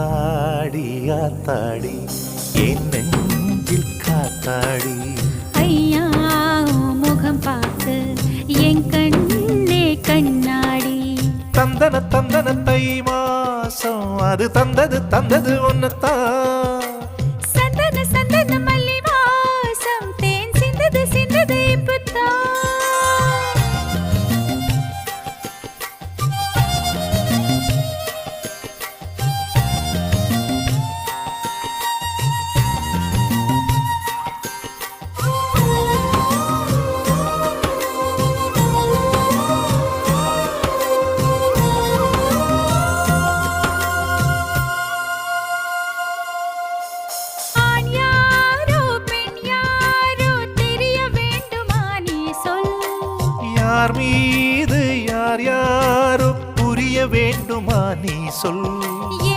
ஆத்தாடி ஆத்தாடி என் நெஞ்சில் காத்தாடி. ஐயா முகம் பார்த்து என் கண்ணே கண்ணாடி. தந்தன தந்தன தை மாசம் அது தந்தது தந்தது ஒன்னத்தான் யார் மீது யார் யாரோ புரிய வேண்டுமா நீ சொல்.